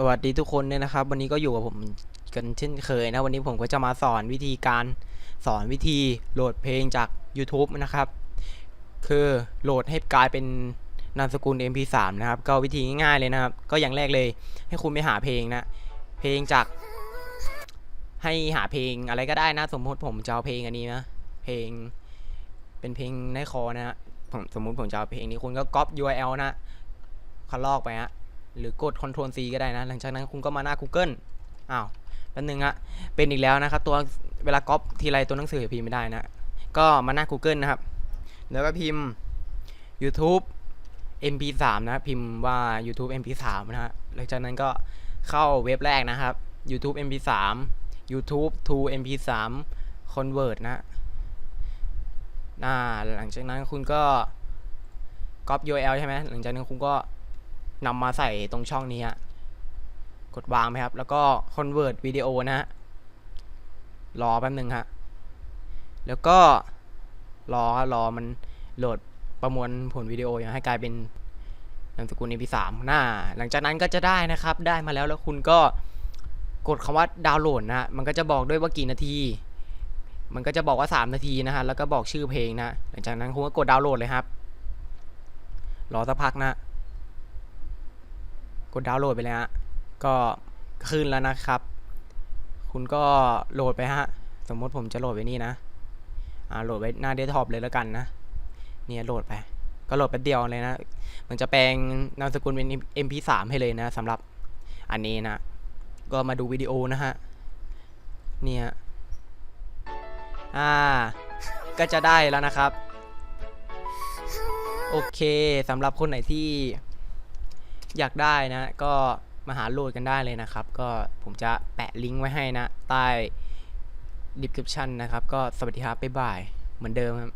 สวัสดีทุกคนเนี่ยนะครับ วันนี้ก็อยู่กับผมกันเช่นเคยนะ วันนี้ผมก็จะมาสอนวิธีการสอนวิธีโหลดเพลงจาก YouTube นะครับ คือโหลดให้กลายเป็นนามสกุล MP3 นะครับ ก็วิธีง่ายๆเลยนะครับ ก็อย่างแรกเลย ให้คุณไปหาเพลงนะ เพลงจาก ให้หาเพลงอะไรก็ได้นะ สมมติผมจะเอาเพลงอันนี้นะ เพลง เป็นเพลงในคอนะฮะผมสมมุติผมจะเอาเพลงนี้คุณก็ก๊อป URL นะคันลอกไปฮะ หรือกด Ctrl C ก็ได้นะ หลังจากนั้นคุณก็มาหน้า Google อ้าวแป๊บนึงอะเป็นอีกแล้วนะครับ ตัวเวลาก๊อปทีไรตัวหนังสือพิมพ์ไม่ได้นะ ก็มาหน้า Google นะครับ แล้วก็พิมพ์ YouTube MP3 นะพิมพ์ว่า YouTube MP3 นะฮะหลังจากนั้นก็เข้าเว็บแรกนะครับ YouTube MP3 YouTube to MP3 Convert นะอ่าหลังจากนั้นคุณก็ก๊อป URL ใช่ไหมหลังจากนั้นคุณก็ นำมาใส่ตรงช่องนี้ฮะกดวางไหมครับ แล้วก็ convert วิดีโอนะฮะรอแป๊บนึงฮะแล้วก็รอรอมันโหลดประมวลผลวิดีโออย่างให้กลายเป็นนามสกุล MP3 หน้า หลังจากนั้นก็จะได้นะครับ ได้มาแล้วแล้วคุณก็กดคำว่าดาวน์โหลดนะฮะมันก็จะบอกด้วยว่ากี่นาที มันก็จะบอกว่า 3 นาทีนะฮะ แล้วก็บอกชื่อเพลงนะ หลังจากนั้นคุณก็กดดาวน์โหลดเลยครับ รอสักพักนะ กดดาวน์โหลดไปเลยฮะก็ขึ้นแล้วนะครับ คุณก็โหลดไปฮะ สมมติผมจะโหลดไว้นี่นะอ่าโหลดไว้หน้าเดสก์ท็อปเลยแล้วกันนะเนี่ยโหลดไป ก็โหลดแป๊บเดียวเลยนะมันจะแปลงนามสกุลเป็น MP3 ให้เลยนะสำหรับอันนี้นะ ก็มาดูวิดีโอนะฮะเนี่ยอ่า ก็จะได้แล้วนะครับ โอเคสำหรับคนไหนที่ อยากได้นะ ก็มาหาโหลดกันได้เลยนะครับ ก็ผมจะแปะลิงก์ไว้ให้นะ ใต้ description นะครับ ก็สวัสดีครับ บ๊ายบาย เหมือนเดิมครับ